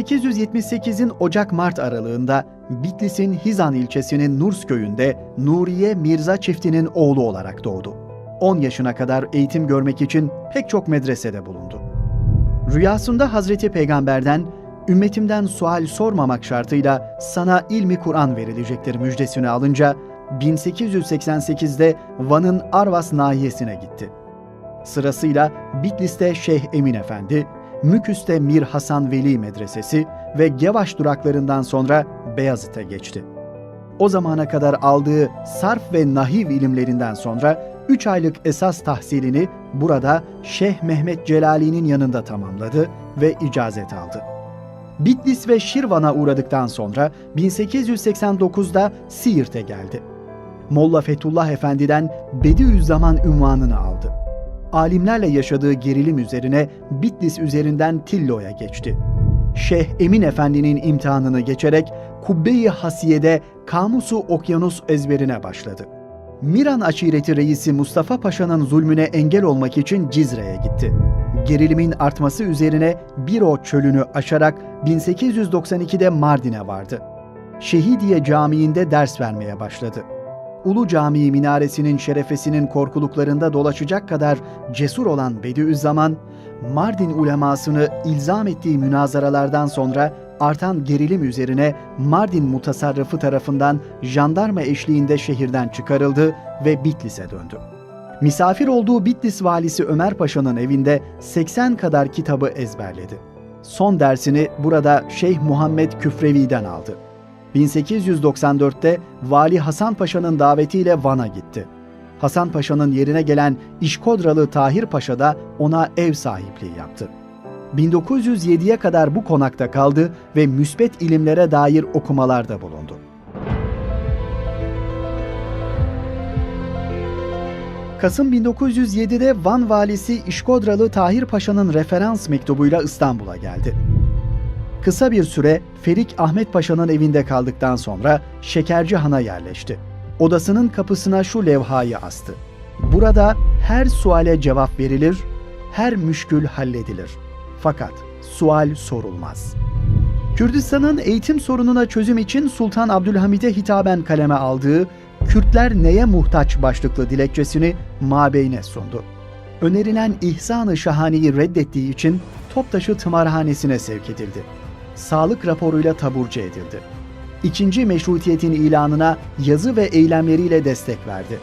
1878'in Ocak-Mart aralığında Bitlis'in Hizan ilçesinin Nurs köyünde Nuriye Mirza çiftinin oğlu olarak doğdu. 10 yaşına kadar eğitim görmek için pek çok medresede bulundu. Rüyasında Hazreti Peygamber'den ümmetimden sual sormamak şartıyla sana ilmi Kur'an verilecektir müjdesini alınca 1888'de Van'ın Arvas nahiyesine gitti. Sırasıyla Bitlis'te Şeyh Emin Efendi, Müküs'te Mir Hasan Veli Medresesi ve Gevaş duraklarından sonra Beyazıt'a geçti. O zamana kadar aldığı sarf ve nahiv ilimlerinden sonra 3 aylık esas tahsilini burada Şeyh Mehmet Celali'nin yanında tamamladı ve icazet aldı. Bitlis ve Şirvan'a uğradıktan sonra 1889'da Siirt'e geldi. Molla Fethullah Efendi'den Bediüzzaman ünvanını aldı. Alimlerle yaşadığı gerilim üzerine Bitlis üzerinden Tillo'ya geçti. Şeyh Emin Efendi'nin imtihanını geçerek Kubbe-i Hasiye'de Kamusu Okyanus ezberine başladı. Miran aşireti reisi Mustafa Paşa'nın zulmüne engel olmak için Cizre'ye gitti. Gerilimin artması üzerine Biro çölünü aşarak 1892'de Mardin'e vardı. Şehidiye Camii'nde ders vermeye başladı. Ulu Camii minaresinin şerefesinin korkuluklarında dolaşacak kadar cesur olan Bediüzzaman, Mardin ulemasını ilzam ettiği münazaralardan sonra artan gerilim üzerine Mardin mutasarrıfı tarafından jandarma eşliğinde şehirden çıkarıldı ve Bitlis'e döndü. Misafir olduğu Bitlis valisi Ömer Paşa'nın evinde 80 kadar kitabı ezberledi. Son dersini burada Şeyh Muhammed Küfrevi'den aldı. 1894'te Vali Hasan Paşa'nın davetiyle Van'a gitti. Hasan Paşa'nın yerine gelen İşkodralı Tahir Paşa da ona ev sahipliği yaptı. 1907'ye kadar bu konakta kaldı ve müsbet ilimlere dair okumalarda bulundu. Kasım 1907'de Van valisi İşkodralı Tahir Paşa'nın referans mektubuyla İstanbul'a geldi. Kısa bir süre Ferik Ahmet Paşa'nın evinde kaldıktan sonra Şekerci Han'a yerleşti. Odasının kapısına şu levhayı astı. Burada her suale cevap verilir, her müşkül halledilir. Fakat sual sorulmaz. Kürdistan'ın eğitim sorununa çözüm için Sultan Abdülhamid'e hitaben kaleme aldığı Kürtler neye muhtaç başlıklı dilekçesini mabeyne sundu. Önerilen İhsan-ı Şahani'yi reddettiği için Toptaşı Tımarhanesi'ne sevk edildi. Sağlık raporuyla taburcu edildi. İkinci meşrutiyetin ilanına yazı ve eylemleriyle destek verdi.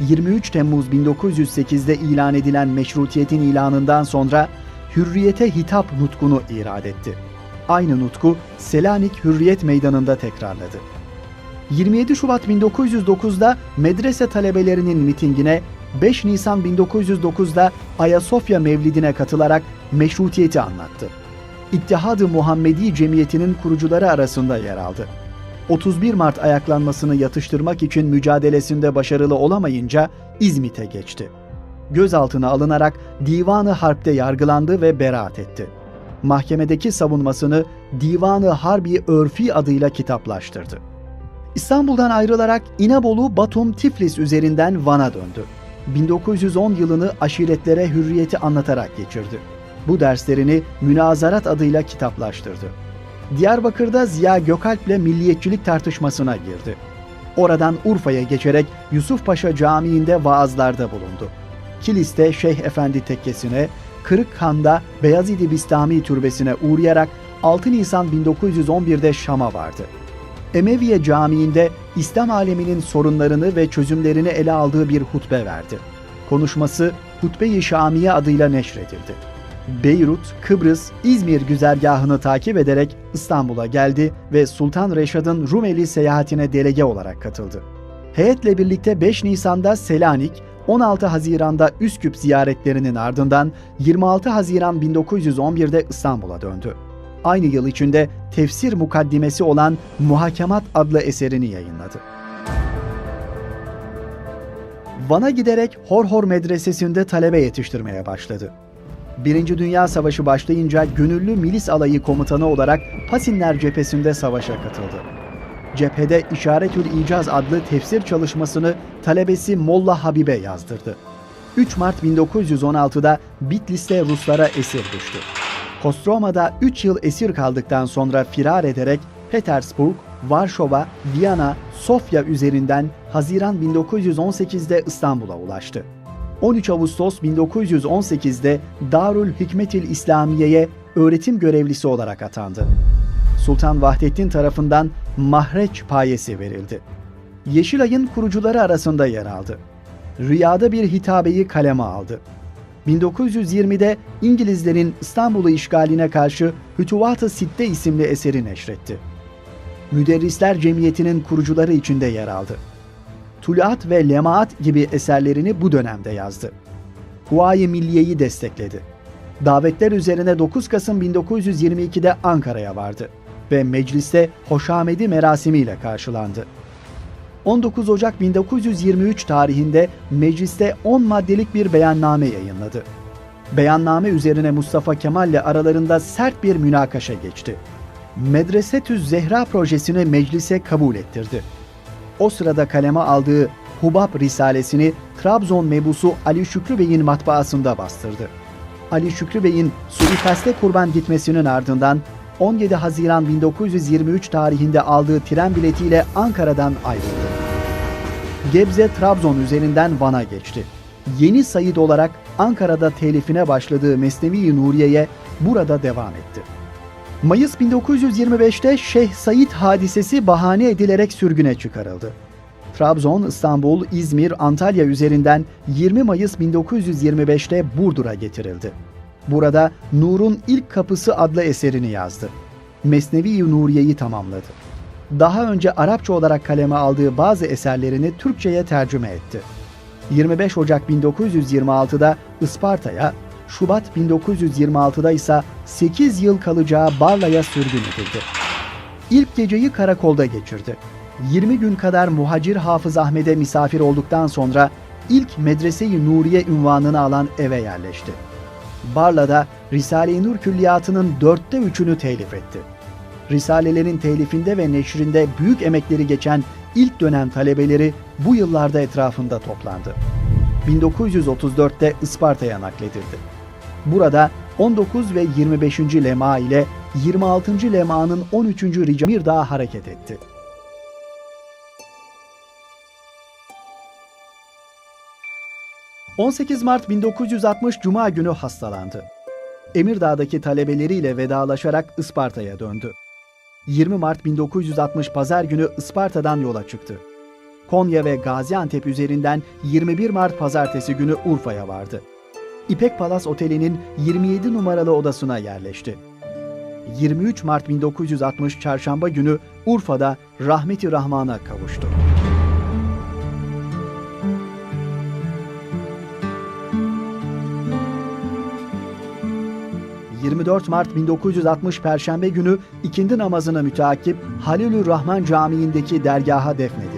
23 Temmuz 1908'de ilan edilen meşrutiyetin ilanından sonra hürriyete hitap nutkunu irad etti. Aynı nutku Selanik Hürriyet Meydanı'nda tekrarladı. 27 Şubat 1909'da medrese talebelerinin mitingine, 5 Nisan 1909'da Ayasofya Mevlidine katılarak meşrutiyeti anlattı. İttihad-ı Muhammedi Cemiyeti'nin kurucuları arasında yer aldı. 31 Mart ayaklanmasını yatıştırmak için mücadelesinde başarılı olamayınca İzmit'e geçti. Gözaltına alınarak Divanı Harp'te yargılandı ve beraat etti. Mahkemedeki savunmasını Divanı Harbi Örfi adıyla kitaplaştırdı. İstanbul'dan ayrılarak İnebolu, Batum, Tiflis üzerinden Van'a döndü. 1910 yılını aşiretlere hürriyeti anlatarak geçirdi. Bu derslerini Münazarat adıyla kitaplaştırdı. Diyarbakır'da Ziya Gökalp'le milliyetçilik tartışmasına girdi. Oradan Urfa'ya geçerek Yusuf Paşa Camii'nde vaazlarda bulundu. Kilis'te Şeyh Efendi Tekkesi'ne, Kırıkhan'da Beyazid-i Bistami Türbesi'ne uğrayarak 6 Nisan 1911'de Şam'a vardı. Emeviye Camii'nde İslam aleminin sorunlarını ve çözümlerini ele aldığı bir hutbe verdi. Konuşması Hutbe-i Şamiye adıyla neşredildi. Beyrut, Kıbrıs, İzmir güzergahını takip ederek İstanbul'a geldi ve Sultan Reşad'ın Rumeli seyahatine delege olarak katıldı. Heyetle birlikte 5 Nisan'da Selanik, 16 Haziran'da Üsküp ziyaretlerinin ardından 26 Haziran 1911'de İstanbul'a döndü. Aynı yıl içinde tefsir mukaddimesi olan Muhakemat adlı eserini yayınladı. Van'a giderek Horhor Medresesi'nde talebe yetiştirmeye başladı. Birinci Dünya Savaşı başlayınca gönüllü milis alayı komutanı olarak Pasinler cephesinde savaşa katıldı. Cephede İşaretül İcaz adlı tefsir çalışmasını talebesi Molla Habibe yazdırdı. 3 Mart 1916'da Bitlis'te Ruslara esir düştü. Kostroma'da 3 yıl esir kaldıktan sonra firar ederek Petersburg, Varşova, Viyana, Sofya üzerinden Haziran 1918'de İstanbul'a ulaştı. 13 Ağustos 1918'de Darül Hikmetil İslamiye'ye öğretim görevlisi olarak atandı. Sultan Vahdettin tarafından mahreç payesi verildi. Yeşilay'ın kurucuları arasında yer aldı. Rüyada bir hitabeyi kaleme aldı. 1920'de İngilizlerin İstanbul'u işgaline karşı Hütuvat-ı Sitte isimli eseri neşretti. Müderrisler Cemiyeti'nin kurucuları içinde yer aldı. Tuluat ve Lemaat gibi eserlerini bu dönemde yazdı. Huayi Milliye'yi destekledi. Davetler üzerine 9 Kasım 1922'de Ankara'ya vardı ve mecliste Hoşamedi merasimiyle karşılandı. 19 Ocak 1923 tarihinde mecliste 10 maddelik bir beyanname yayınladı. Beyanname üzerine Mustafa Kemal ile aralarında sert bir münakaşa geçti. Medresetüz Zehra projesini meclise kabul ettirdi. O sırada kaleme aldığı Hubab Risalesini Trabzon mebusu Ali Şükrü Bey'in matbaasında bastırdı. Ali Şükrü Bey'in suikaste kurban gitmesinin ardından 17 Haziran 1923 tarihinde aldığı tren biletiyle Ankara'dan ayrıldı. Gebze Trabzon üzerinden Van'a geçti. Yeni Sayit olarak Ankara'da telifine başladığı Mesnevi Nuriye'ye burada devam etti. Mayıs 1925'te Şeyh Said hadisesi bahane edilerek sürgüne çıkarıldı. Trabzon, İstanbul, İzmir, Antalya üzerinden 20 Mayıs 1925'te Burdur'a getirildi. Burada Nur'un İlk Kapısı adlı eserini yazdı. Mesnevi Nuriye'yi tamamladı. Daha önce Arapça olarak kaleme aldığı bazı eserlerini Türkçe'ye tercüme etti. 25 Ocak 1926'da Isparta'ya, Şubat 1926'da ise 8 yıl kalacağı Barla'ya sürgün edildi. İlk geceyi karakolda geçirdi. 20 gün kadar muhacir Hafız Ahmet'e misafir olduktan sonra ilk Medrese-i Nuriye ünvanını alan eve yerleşti. Barla'da Risale-i Nur külliyatının dörtte üçünü telif etti. Risalelerin telifinde ve neşrinde büyük emekleri geçen ilk dönem talebeleri bu yıllarda etrafında toplandı. 1934'te Isparta'ya nakledildi. Burada 19 ve 25. lema ile 26. lemanın 13. rica bir daha hareket etti. ...18 Mart 1960 Cuma günü hastalandı. Emirdağ'daki talebeleriyle vedalaşarak Isparta'ya döndü. 20 Mart 1960 Pazar günü Isparta'dan yola çıktı. Konya ve Gaziantep üzerinden 21 Mart Pazartesi günü Urfa'ya vardı. İpek Palas Oteli'nin 27 numaralı odasına yerleşti. 23 Mart 1960 Çarşamba günü Urfa'da Rahmeti Rahman'a kavuştu. ...24 Mart 1960 Perşembe günü ikindi namazına müteakip Halilür Rahman Camii'ndeki dergaha defnedildi.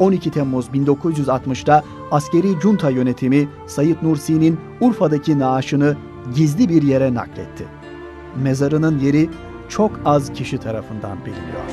12 Temmuz 1960'da askeri junta yönetimi Sayit Nursi'nin Urfa'daki naaşını gizli bir yere nakletti. Mezarının yeri çok az kişi tarafından biliniyor.